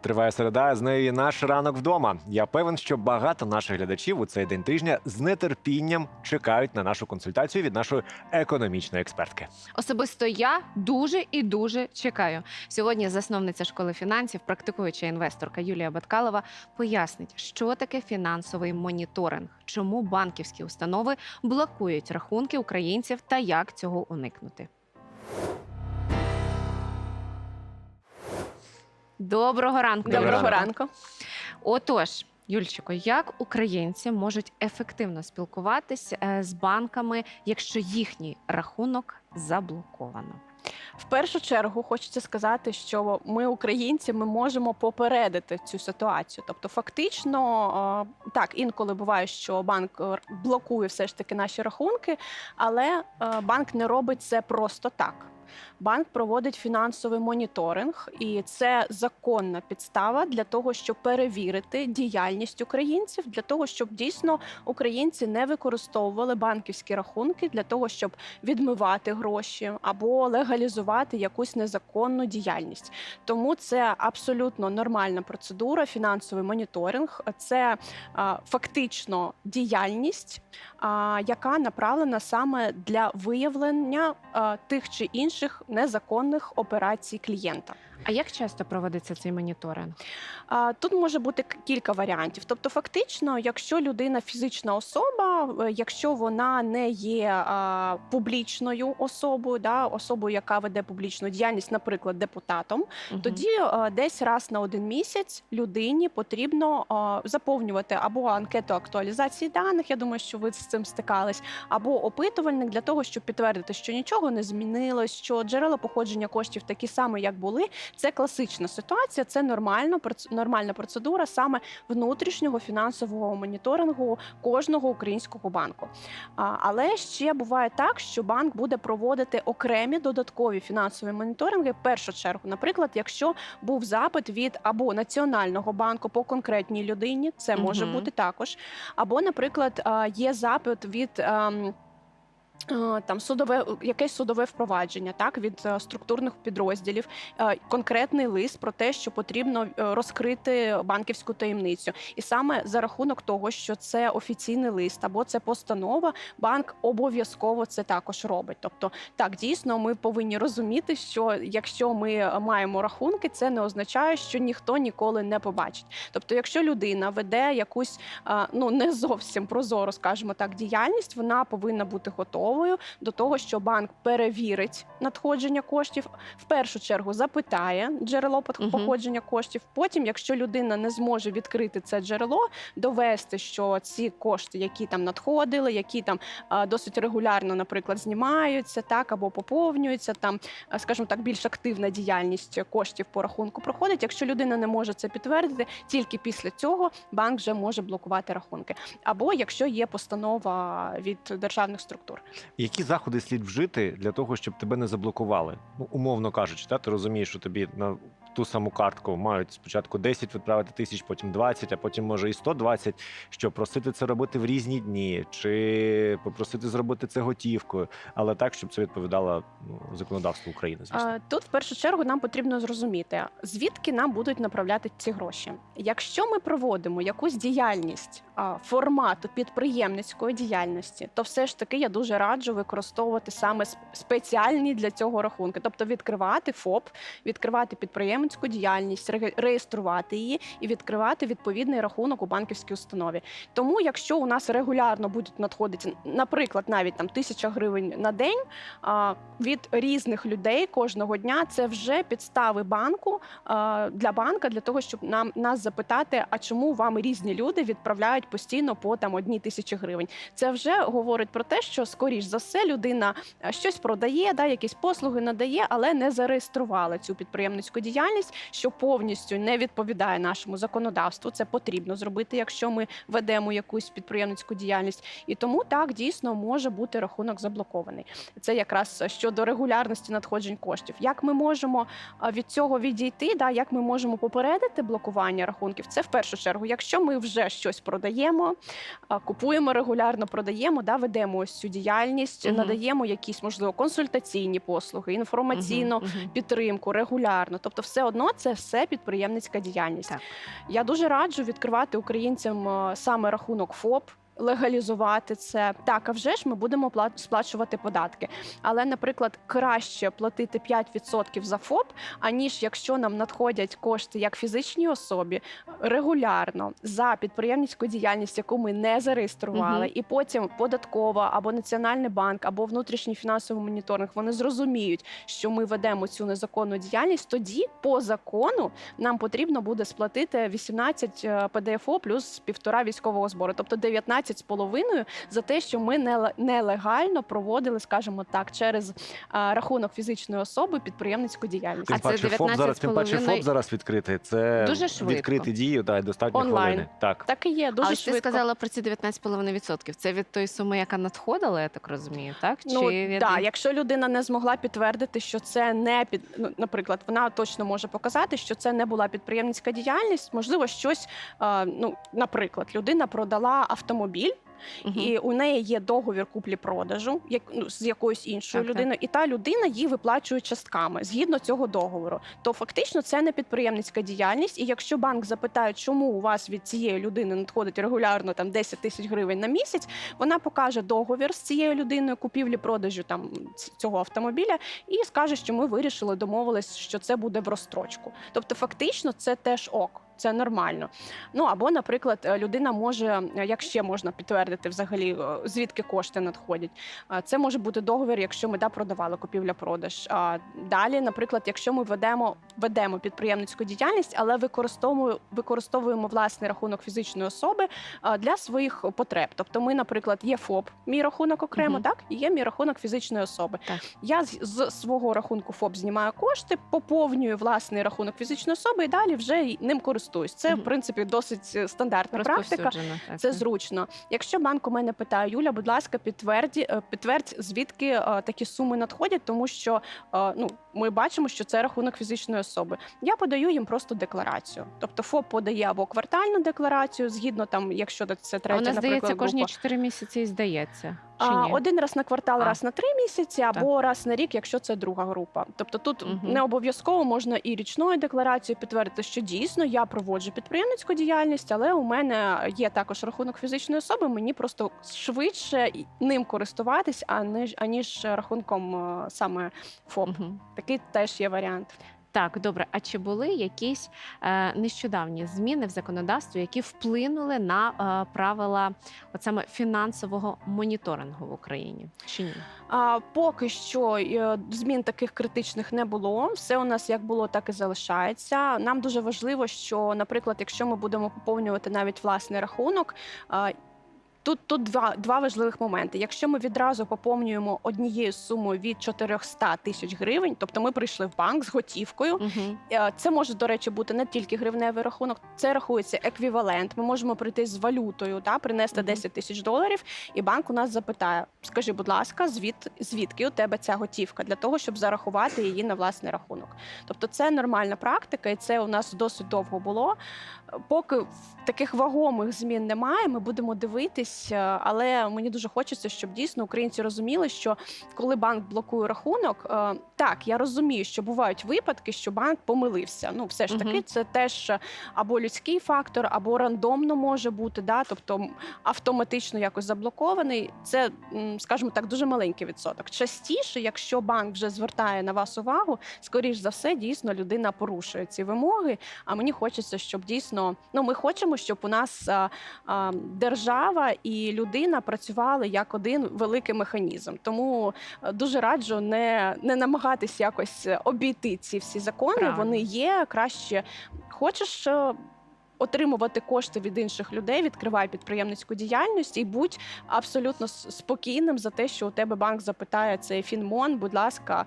Триває середа, з нею наш ранок вдома. Я певен, що багато наших глядачів у цей день тижня з нетерпінням чекають на нашу консультацію від нашої економічної експертки. Особисто я дуже і дуже чекаю. Сьогодні засновниця школи фінансів, практикуюча інвесторка Юлія Баткалова, пояснить, що таке фінансовий моніторинг, чому банківські установи блокують рахунки українців та як цього уникнути. Доброго ранку. Доброго Доброго ранку. Отож, Юльчико, як українці можуть ефективно спілкуватися е, з банками, якщо їхній рахунок заблоковано? В першу чергу хочеться сказати, що ми, українці, ми можемо попередити цю ситуацію. Тобто, фактично, е, так інколи буває, що банк е, блокує все ж таки наші рахунки, але е, банк не робить це просто так. Банк проводить фінансовий моніторинг, і це законна підстава для того, щоб перевірити діяльність українців, для того, щоб дійсно українці не використовували банківські рахунки для того, щоб відмивати гроші або легалізувати якусь незаконну діяльність. Тому це абсолютно нормальна процедура, фінансовий моніторинг. Це фактично діяльність, яка направлена саме для виявлення тих чи інших незаконних операцій клієнта. А як часто проводиться цей моніторинг? Тут може бути кілька варіантів. Тобто, фактично, якщо людина фізична особа, е, якщо вона не є публічною особою, да, особою, яка веде публічну діяльність, наприклад, депутатом, Мгм. тоді е, десь раз на один місяць людині потрібно е, заповнювати або анкету актуалізації даних. Я думаю, що ви з цим стикались, або опитувальник для того, щоб підтвердити, що нічого не змінилось, що джерела походження коштів такі самі, як були. Це класична ситуація, це нормально, проц- нормальна процедура саме внутрішнього фінансового моніторингу кожного українського банку. Але ще буває так, що банк буде проводити окремі додаткові фінансові моніторинги. В першу чергу, наприклад, якщо був запит від або національного банку по конкретній людині, це може Мгм. бути також, або, наприклад, є запит від. Е, Там судове якесь судове впровадження, так від е, структурних підрозділів, е, конкретний лист про те, що потрібно розкрити банківську таємницю, і саме за рахунок того, що це офіційний лист або це постанова, банк обов'язково це також робить. Тобто, так дійсно ми повинні розуміти, що якщо ми маємо рахунки, це не означає, що ніхто ніколи не побачить. Тобто, якщо людина веде якусь ну не зовсім прозору, скажімо так, діяльність, вона повинна бути готовою до того, що банк перевірить надходження коштів. В першу чергу запитає джерело походження коштів. Потім, якщо людина не зможе відкрити це джерело, довести, що ці кошти, які там надходили, які там досить регулярно, наприклад, знімаються, так або поповнюються, там, скажімо так, більш активна діяльність коштів по рахунку проходить. Якщо людина не може це підтвердити, тільки після цього банк вже може блокувати рахунки. Або якщо є постанова від державних структур. Які заходи слід вжити для того, щоб тебе не заблокували? Ну, умовно кажучи, та, ти розумієш, що тобі на ту саму картку мають спочатку 10 відправити тисяч, потім 20, а потім може і 120. Що просити це робити в різні дні, чи попросити зробити це готівкою, але так, щоб це відповідало ну, законодавству України. Звісно. Тут в першу чергу нам потрібно зрозуміти, звідки нам будуть направляти ці гроші. Якщо ми проводимо якусь діяльність формату підприємницької діяльності, то все ж таки я дуже раджу використовувати саме спеціальні для цього рахунки, тобто відкривати ФОП, відкривати підприємницьку діяльність, реге- реєструвати її і відкривати відповідний рахунок у банківській установі. Тому, якщо у нас регулярно будуть надходити, наприклад, навіть там тисяча гривень на день від різних людей кожного дня, це вже підстави банку для банка для того, щоб нам нас запитати, а чому вам різні люди відправляють постійно по там одній тисячі гривень. Це вже говорить про те, що скоріш за все людина щось продає, да, якісь послуги надає, але не зареєструвала цю підприємницьку діяльність, що повністю не відповідає нашому законодавству. Це потрібно зробити, якщо ми ведемо якусь підприємницьку діяльність. І тому так дійсно може бути рахунок заблокований. Це якраз щодо регулярності надходжень коштів. Як ми можемо від цього відійти? Да, як ми можемо попередити блокування рахунків? Це в першу чергу, якщо ми вже щось продаємо, купуємо регулярно, продаємо, да, ведемо ось цю діяльність, Мгм. надаємо якісь можливо консультаційні послуги, інформаційну мгм. підтримку регулярно. Тобто, все все одно це все підприємницька діяльність. Так. Я дуже раджу відкривати українцям е, саме рахунок ФОП. Легалізувати це так, а вже ж ми будемо пла- сплачувати податки. Але, наприклад, краще платити 5% за ФОП, аніж якщо нам надходять кошти як фізичній особі регулярно за підприємницьку діяльність, яку ми не зареєстрували, Мгм. і потім податкова або Національний банк, або внутрішній фінансовий моніторинг вони зрозуміють, що ми ведемо цю незаконну діяльність. Тоді по закону нам потрібно буде сплатити 18 е, ПДФО плюс півтора військового збору, тобто 19 з половиною за те, що ми неле- нелегально проводили, скажімо так, через рахунок фізичної особи підприємницьку діяльність. Тим А це паче ФОП зараз, тим паче ФОП зараз відкритий. Це Дуже швидко. відкрити дію, да, достатньо Онлайн. хвилини. Так. Так і є, дуже а ось ти сказала про ці 19,5%. Це від тої суми, яка надходила, я так розумію, так? Ну від... да, якщо людина не змогла підтвердити, що це не під ну, наприклад, вона точно може показати, що це не була підприємницька діяльність. Можливо, щось ну, наприклад, людина продала автомобіль. Мгм. І у неї є договір куплі-продажу, як ну, з якоюсь іншою так. людиною, і та людина її виплачує частками згідно цього договору. То фактично це не підприємницька діяльність. І якщо банк запитає, чому у вас від цієї людини надходить регулярно там 10 тисяч гривень на місяць, вона покаже договір з цією людиною купівлі-продажу там цього автомобіля, і скаже, що ми вирішили домовились, що це буде в розстрочку. Тобто, фактично, це теж ок. Це нормально. Ну або, наприклад, е, людина може, е, як ще можна підтвердити взагалі, е, звідки кошти надходять. Це може бути договір, якщо ми да продавали купівля-продаж. А далі, наприклад, якщо ми ведемо ведемо підприємницьку діяльність, але використовуємо використовуємо власний рахунок фізичної особи для своїх потреб. Тобто, ми, наприклад, є ФОП, мій рахунок окремо, Мгм. так і є мій рахунок фізичної особи. Так. Я з, з свого рахунку ФОП знімаю кошти, поповнюю власний рахунок фізичної особи і далі вже ним користуюсь. Це в принципі досить е, стандартна практика. Так, Це зручно. Якщо банк у мене питає, Юля, будь ласка, підтверді, е, підтвердь, звідки е, такі суми надходять, тому що ну ми бачимо, що це рахунок фізичної особи. Я подаю їм просто декларацію. Тобто ФОП подає або квартальну декларацію, згідно там, якщо це третя, вона, здається, наприклад, кожні група. 4 місяці і здається. Чи ні? один раз на квартал, А. раз на три місяці, або раз на рік, якщо це друга група. Тобто тут Мгм. не обов'язково можна і річною декларацією підтвердити, що дійсно я проводжу підприємницьку діяльність, але у мене є також рахунок фізичної особи. Мені просто швидше ним користуватись, аніж аніж рахунком е, саме ФОП. Мгм. Такий теж є варіант. Так, добре. А чи були якісь е, нещодавні зміни в законодавстві, які вплинули на е, правила от саме фінансового моніторингу в Україні? Чи ні? А поки що е, змін таких критичних не було. Все у нас як було, так і залишається. Нам дуже важливо, що, наприклад, якщо ми будемо поповнювати навіть власний рахунок. Тут, тут два, два важливих моменти. Якщо ми відразу поповнюємо однією сумою від 400 тисяч гривень, тобто ми прийшли в банк з готівкою, Угу. Це може, до речі, бути не тільки гривневий рахунок, це рахується еквівалент. Ми можемо прийти з валютою, та принести Мгм. 10 тисяч доларів, і банк у нас запитає: скажи, будь ласка, звід, звідки у тебе ця готівка для того, щоб зарахувати її на власний рахунок. Тобто, це нормальна практика, і це у нас досить довго було. Поки таких вагомих змін немає, ми будемо дивитись, е, але мені дуже хочеться, щоб дійсно українці розуміли, що коли банк блокує рахунок, е, так я розумію, що бувають випадки, що банк помилився. Ну, все ж таки, Мгм. це теж е, або людський фактор, або рандомно може бути, да, тобто автоматично якось заблокований. Це, скажімо так, дуже маленький відсоток. Частіше, якщо банк вже звертає на вас увагу, скоріш за все, дійсно людина порушує ці вимоги. А мені хочеться, щоб дійсно ну ми хочемо, щоб у нас а, а, держава і людина працювали як один великий механізм. Тому е, дуже раджу не, не намагатись якось е, обійти ці всі закони. Правильно. Вони є краще. Хочеш. е, Отримувати кошти від інших людей, відкривай підприємницьку діяльність і будь абсолютно спокійним за те, що у тебе банк запитає цей фінмон. Будь ласка,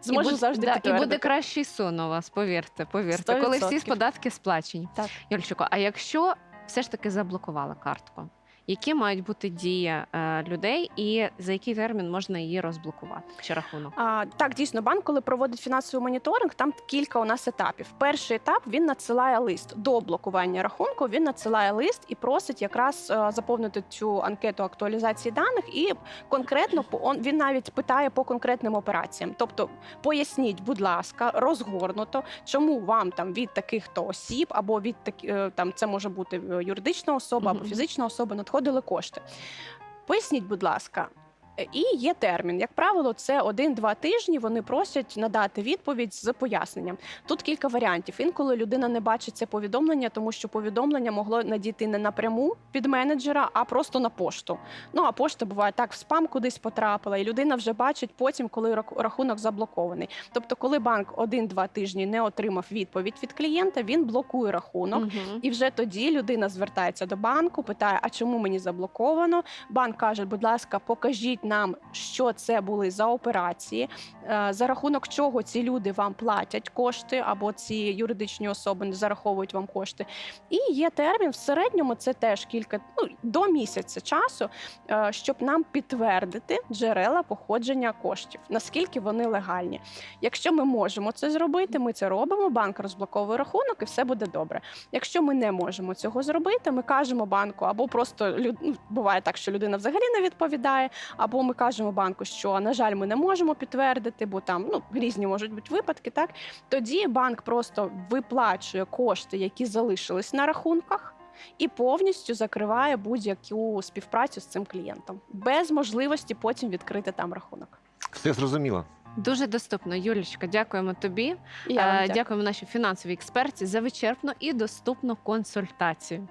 зможеш і буде, завжди да, і буде кращий сон у вас, повірте, повірте, коли всі податки сплачені. Так. Юльчико, а якщо все ж таки заблокувала картку? Які мають бути дії е, людей, і за який термін можна її розблокувати чи рахунок? А, так, дійсно, банк, коли проводить фінансовий моніторинг, там кілька у нас етапів. Перший етап він надсилає лист до блокування рахунку. Він надсилає лист і просить якраз е, заповнити цю анкету актуалізації даних. І конкретно він навіть питає по конкретним операціям. Тобто, поясніть, будь ласка, розгорнуто, чому вам там від таких то осіб, або від такі е, там це може бути юридична особа або фізична особа, надходили кошти. Поясніть, будь ласка. І є термін. Як правило, це один-два тижні. Вони просять надати відповідь з поясненням. Тут кілька варіантів. Інколи людина не бачить це повідомлення, тому що повідомлення могло надійти не напряму від менеджера, а просто на пошту. Ну а пошта буває так, в спам кудись потрапила, і людина вже бачить потім, коли рахунок заблокований. Тобто, коли банк один-два тижні не отримав відповідь від клієнта, він блокує рахунок. Мгм. І вже тоді людина звертається до банку, питає: а чому мені заблоковано? Банк каже, будь ласка, покажіть нам, що це були за операції, е, за рахунок чого ці люди вам платять кошти, або ці юридичні особи не зараховують вам кошти. І є термін в середньому, це теж кілька ну до місяця часу, е, щоб нам підтвердити джерела походження коштів, наскільки вони легальні. Якщо ми можемо це зробити, ми це робимо. Банк розблоковує рахунок, і все буде добре. Якщо ми не можемо цього зробити, ми кажемо банку, або просто ну, буває так, що людина взагалі не відповідає, або ми кажемо банку, що на жаль, ми не можемо підтвердити, бо там ну різні можуть бути випадки. Так тоді банк просто виплачує кошти, які залишились на рахунках. І повністю закриває будь-яку співпрацю з цим клієнтом без можливості потім відкрити там рахунок. Все зрозуміло. Дуже доступно, Юлічка. Дякуємо тобі. Я вам Е, дякую. Дякуємо нашій фінансовій експерті за вичерпну і доступну консультацію.